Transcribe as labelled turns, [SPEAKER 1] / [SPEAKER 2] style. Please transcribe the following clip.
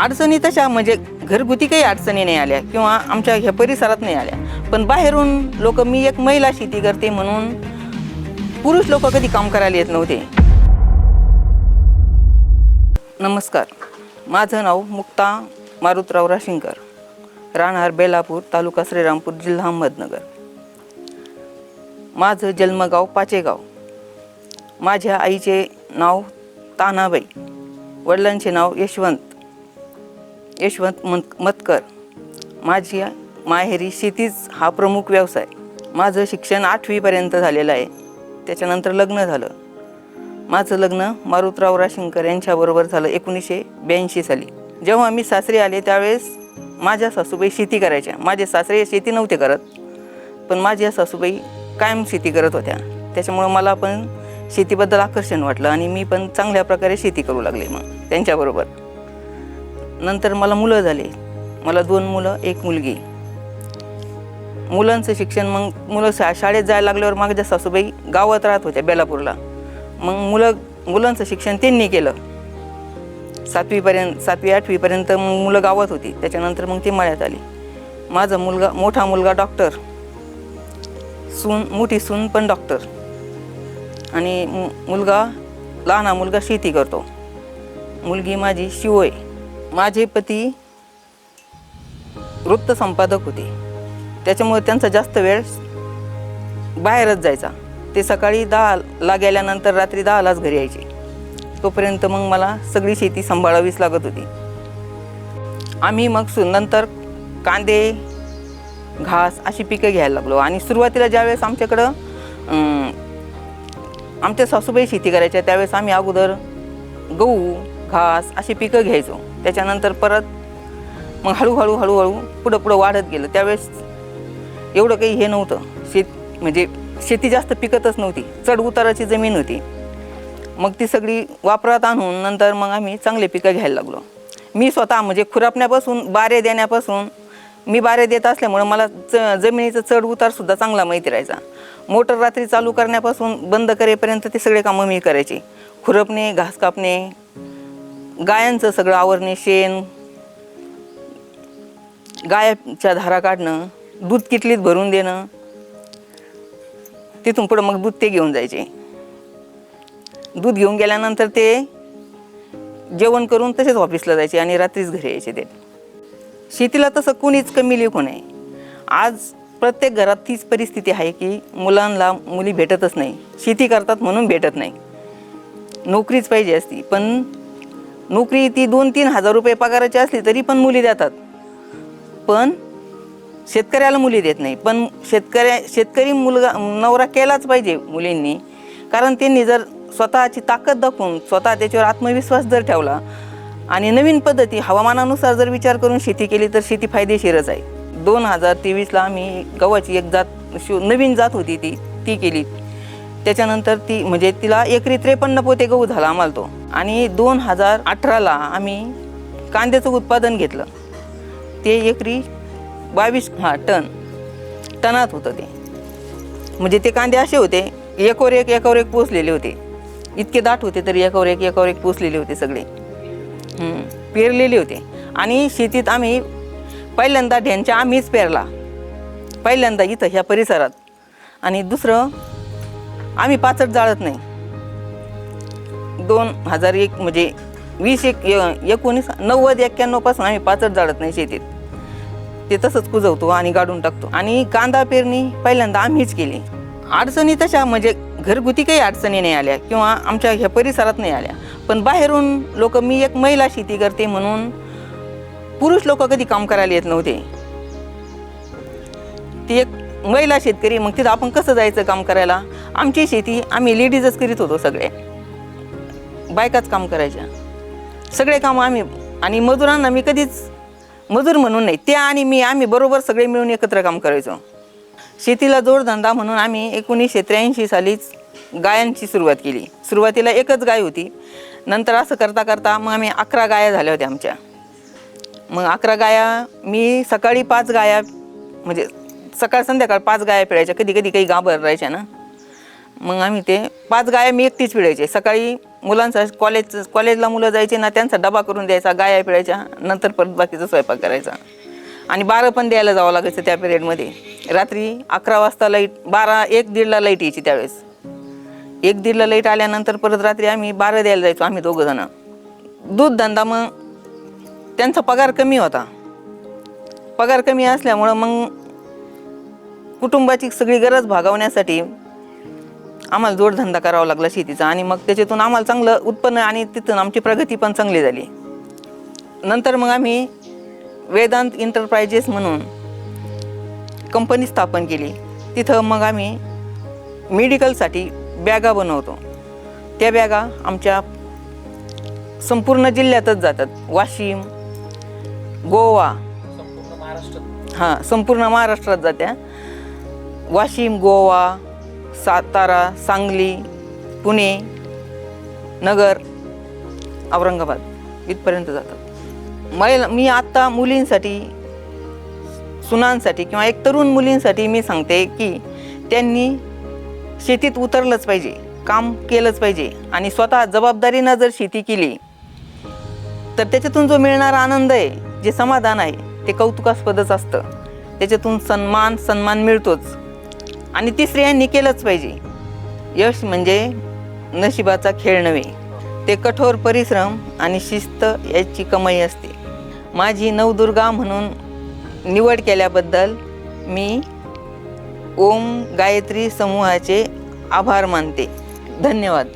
[SPEAKER 1] अडचणी तशा म्हणजे घरगुती काही अडचणी नाही आल्या किंवा आमच्या ह्या परिसरात नाही आल्या. पण बाहेरून लोक मी एक महिला शेती करते म्हणून पुरुष लोक कधी काम करायला येत नव्हते. नमस्कार. माझं नाव मुक्ता मारुतराव राशिंकर. राहणार बेलापूर तालुका श्रीरामपूर जिल्हा अहमदनगर. माझं जन्मगाव पाचेगाव. माझ्या आईचे नाव तानाबाई. वडिलांचे नाव यशवंत. यशवंत मत मतकर. माझी माहेरी शेतीच हा प्रमुख व्यवसाय. माझं शिक्षण आठवीपर्यंत झालेलं आहे. त्याच्यानंतर लग्न झालं. माझं लग्न मारुतराव राशिंकर यांच्याबरोबर झालं एकोणीसशे ब्याऐंशी साली. जेव्हा मी सासरी आले त्यावेळेस माझ्या सासूबाई शेती करायच्या. माझे सासरे शेती नव्हते करत. पण माझ्या सासूबाई कायम शेती करत होत्या. त्याच्यामुळं मला पण शेतीबद्दल आकर्षण वाटलं आणि मी पण चांगल्या प्रकारे शेती करू लागले मग त्यांच्याबरोबर. नंतर मला मुलं झाले. मला दोन मुलं एक मुलगी. मुलांचं शिक्षण मग मुलं शा शाळेत जायला लागल्यावर माझ्या सासूबाई गावात राहत होत्या बेलापूरला. मग मुलं मुलांचं शिक्षण त्यांनी केलं. सातवीपर्यंत सातवी आठवीपर्यंत मग मुलं गावात होती. त्याच्यानंतर मग ती मळ्यात आली. माझा मुलगा मोठा मुलगा डॉक्टर. सून मोठी सून पण डॉक्टर. आणि मु मुलगा लहान मुलगा शेती करतो. मुलगी माझी शिवोय माझे पती वृत्तसंपादक होते. त्याच्यामुळे त्यांचा जास्त वेळ बाहेरच जायचा. ते सकाळी दहाला गेल्यानंतर रात्री दहालाच घरी यायचे. तोपर्यंत मग मला सगळी शेती सांभाळावीच लागत होती. आम्ही मग सु नंतर कांदे घास अशी पिकं घ्यायला लागलो. आणि सुरुवातीला ज्यावेळेस आमच्याकडं आमच्या सासूबाई शेती करायच्या त्यावेळेस आम्ही अगोदर गहू घास अशी पिकं घ्यायचो. त्याच्यानंतर परत मग हळूहळू हळूहळू पुढं पुढं वाढत गेलं. त्यावेळेस एवढं काही हे नव्हतं. शेत म्हणजे शेती जास्त पिकतच नव्हती. चढ उताराची जमीन होती. मग ती सगळी वापरात आणून नंतर मग आम्ही चांगले पिकं घ्यायला लागलो. मी स्वतः म्हणजे खुरापण्यापासून बारे देण्यापासून मी बारे देत असल्यामुळं मला च जमिनीचा चढ उतारसुद्धा चांगला माहिती राहायचा. मोटर रात्री चालू करण्यापासून बंद करेपर्यंत ते सगळे कामं मी करायची. खुरपणे घास कापणे गायांचं सगळं आवरणे शेण गायाच्या धारा काढणं दूध किटलीत भरून देणं तिथून पुढं मग दूध ते घेऊन जायचे. दूध घेऊन गेल्यानंतर ते जेवण करून तसेच ऑफिसला जायचे आणि रात्रीच घरी यायचे ते. शेतीला तसं कोणीच कमी लेखू नये. आज प्रत्येक घरात तीच परिस्थिती आहे की मुलांना मुली भेटतच नाही. शेती करतात म्हणून भेटत नाही. नोकरीच पाहिजे असती पण नोकरी ती दोन तीन हजार रुपये पगाराची असली तरी पण मुली देतात. पण शेतकऱ्याला मुली देत नाही. पण शेतकऱ्या शेतकरी मुलगा नवरा केलाच पाहिजे मुलींनी. कारण त्यांनी जर स्वतःची ताकद दाखवून स्वतः त्याच्यावर आत्मविश्वास जर ठेवला आणि नवीन पद्धती हवामानानुसार जर विचार करून शेती केली तर शेती फायदेशीरच आहे. दोन हजार तेवीसला आम्ही गव्हाची एक जात शो नवीन जात होती ती ती केली. त्याच्यानंतर ती म्हणजे तिला एकरी त्रेपन्न पोते गहू झाला आम्हाला तो. आणि दोन हजार अठराला आम्ही कांद्याचं उत्पादन घेतलं. ते एकरी बावीस हा टन टनात होतं ते. म्हणजे ते कांदे असे होते एकावर एक एकावर एक पोचलेले होते. इतके दाट होते तरी एकावर एक एकावर एक पोचलेले होते सगळे. पेरलेले होते. आणि शेतीत आम्ही पहिल्यांदा ढ्यांच्या आम्हीच पेरला. पहिल्यांदा इथं ह्या परिसरात. आणि दुसरं आम्ही पाचट जाळत नाही. दोन हजार एक म्हणजे वीस एक एकोणीस नव्वद एक्क्याण्णवपासून आम्ही पाचट जाळत नाही शेतीत. ते तसंच कुजवतो आणि गाडून टाकतो. आणि कांदा पेरणी पहिल्यांदा आम्हीच केली. अडचणी तशा म्हणजे घरगुती काही अडचणी नाही आल्या किंवा आमच्या ह्या परिसरात नाही आल्या. पण बाहेरून लोक मी एक महिला शेती करते म्हणून पुरुष लोक कधी काम करायला येत नव्हते. ती एक महिला शेतकरी मग तिथं आपण कसं जायचं काम करायला? आमची शेती आम्ही लेडीजच करीत होतो सगळे. बायकाच काम करायच्या. सगळे कामं आम्ही आणि मजुरांना मी कधीच मजूर म्हणून नाही त्या आणि मी आम्ही बरोबर सगळे मिळून एकत्र काम करायचो. शेतीला जोडधंदा म्हणून आम्ही एकोणीसशे त्र्याऐंशी सालीच गायांची सुरुवात केली. सुरुवातीला एकच गाय होती. नंतर असं करता करता मग आम्ही अकरा गाया झाल्या होत्या आमच्या. मग अकरा गाया मी सकाळी पाच गाया म्हणजे सकाळ संध्याकाळ पाच गाया पिळायच्या. कधी कधी काही गाभर राहायच्या ना. मग आम्ही ते पाच गाया मी एकटीच पिळायचे. सकाळी मुलांचा कॉलेज कॉलेजला मुलं जायचे ना त्यांचा डबा करून द्यायचा गाया पिळायच्या नंतर परत बाकीचा स्वयंपाक करायचा. आणि बारा पण द्यायला जावं लागायचं त्या पिरियडमध्ये रात्री अकरा वाजता लाइट बारा एक दीडला लाइट यायची त्यावेळेस. एक दीडला लाइट आल्यानंतर परत रात्री आम्ही बारा द्यायला जायचो आम्ही दोघं जण. दूध धंदा मग त्यांचा पगार कमी होता. पगार कमी असल्यामुळं मग कुटुंबाची सगळी गरज भागवण्यासाठी आम्हाला जोडधंदा करावा लागला शेतीचा. आणि मग त्याच्यातून आम्हाला चांगलं उत्पन्न आणि तिथून आमची प्रगती पण चांगली झाली. नंतर मग आम्ही वेदांत इंटरप्राइजेस म्हणून कंपनी स्थापन केली. तिथं मग आम्ही मेडिकलसाठी बॅगा बनवतो. त्या बॅगा आमच्या संपूर्ण जिल्ह्यातच जातात. वाशिम गोवा. हां संपूर्ण महाराष्ट्रात जात्या. वाशिम गोवा सातारा सांगली पुणे नगर औरंगाबाद इथपर्यंत जातात. महिला मी आत्ता मुलींसाठी सुनांसाठी किंवा एक तरुण मुलींसाठी मी सांगते की त्यांनी शेतीत उतरलंच पाहिजे काम केलंच पाहिजे आणि स्वतः जबाबदारीनं जर शेती केली तर त्याच्यातून जो मिळणारा आनंद आहे जे समाधान आहे ते कौतुकास्पदच असतं. त्याच्यातून सन्मान सन्मान मिळतोच. आणि ती स्त्रियांनी केलंच पाहिजे. यश म्हणजे नशिबाचा खेळ नव्हे ते कठोर परिश्रम आणि शिस्त याची कमाई असते. माझी नवदुर्गा म्हणून निवड केल्याबद्दल मी ओम गायत्री समूहाचे आभार मानते. धन्यवाद.